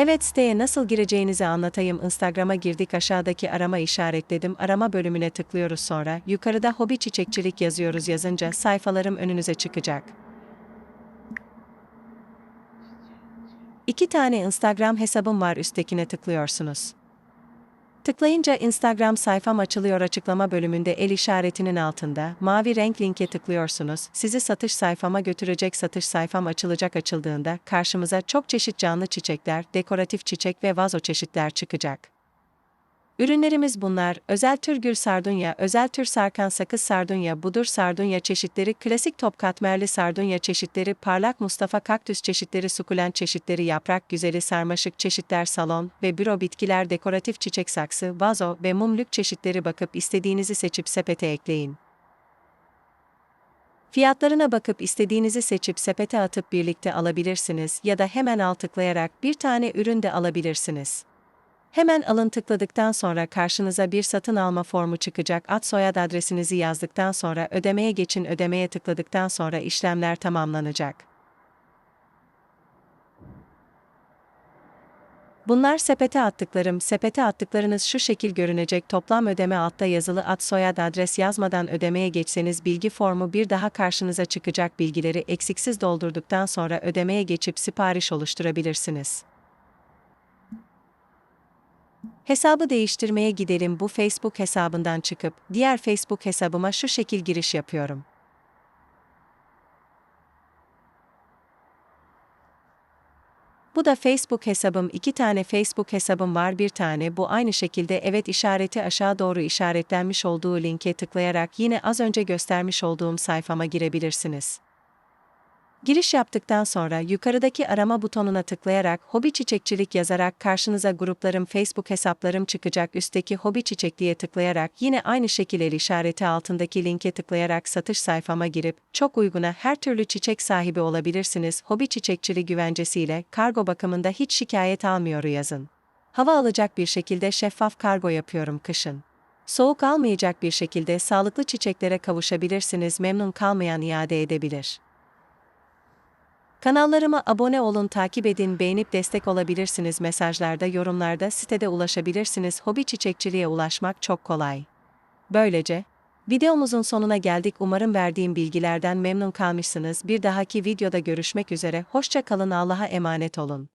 Evet siteye nasıl gireceğinizi anlatayım. Instagram'a girdik aşağıdaki arama işaretledim. Arama bölümüne tıklıyoruz sonra. Yukarıda hobi çiçekçilik yazıyoruz yazınca sayfalarım önünüze çıkacak. İki tane Instagram hesabım var üsttekine tıklıyorsunuz. Tıklayınca Instagram sayfam açılıyor açıklama bölümünde el işaretinin altında mavi renk linke tıklıyorsunuz. Sizi satış sayfama götürecek satış sayfam açılacak açıldığında karşımıza çok çeşit canlı çiçekler, dekoratif çiçek ve vazo çeşitler çıkacak. Ürünlerimiz bunlar, özel tür gül sardunya, özel tür sarkan sakız sardunya, budur sardunya çeşitleri, klasik top katmerli sardunya çeşitleri, parlak Mustafa kaktüs çeşitleri, sukulent çeşitleri, yaprak güzeli sarmaşık çeşitler, salon ve büro bitkiler, dekoratif çiçek saksı, vazo ve mumluk çeşitleri bakıp istediğinizi seçip sepete ekleyin. Fiyatlarına bakıp istediğinizi seçip sepete atıp birlikte alabilirsiniz ya da hemen alt tıklayarak bir tane ürün de alabilirsiniz. Hemen alın tıkladıktan sonra karşınıza bir satın alma formu çıkacak. Ad soyad adresinizi yazdıktan sonra ödemeye geçin ödemeye tıkladıktan sonra işlemler tamamlanacak. Bunlar sepete attıklarım. Sepete attıklarınız şu şekil görünecek. Toplam ödeme altta yazılı ad soyad adres yazmadan ödemeye geçseniz bilgi formu bir daha karşınıza çıkacak bilgileri eksiksiz doldurduktan sonra ödemeye geçip sipariş oluşturabilirsiniz. Hesabı değiştirmeye gidelim bu Facebook hesabından çıkıp diğer Facebook hesabıma şu şekil giriş yapıyorum. Bu da Facebook hesabım. iki tane Facebook hesabım var. Bir tane bu aynı şekilde evet işareti aşağı doğru işaretlenmiş olduğu linke tıklayarak yine az önce göstermiş olduğum sayfama girebilirsiniz. Giriş yaptıktan sonra yukarıdaki arama butonuna tıklayarak hobi çiçekçilik yazarak karşınıza gruplarım Facebook hesaplarım çıkacak üstteki hobi çiçekliğe tıklayarak yine aynı şekilde el işareti altındaki linke tıklayarak satış sayfama girip çok uyguna her türlü çiçek sahibi olabilirsiniz. Hobi çiçekçiliği güvencesiyle kargo bakımında hiç şikayet almıyor yazın. Hava alacak bir şekilde şeffaf kargo yapıyorum kışın. Soğuk almayacak bir şekilde sağlıklı çiçeklere kavuşabilirsiniz. Memnun kalmayan iade edebilir. Kanallarıma abone olun, takip edin, beğenip destek olabilirsiniz. Mesajlarda, yorumlarda, sitede ulaşabilirsiniz. Hobi çiçekçiliğe ulaşmak çok kolay. Böylece, videomuzun sonuna geldik. Umarım verdiğim bilgilerden memnun kalmışsınız. Bir dahaki videoda görüşmek üzere. Hoşça kalın, Allah'a emanet olun.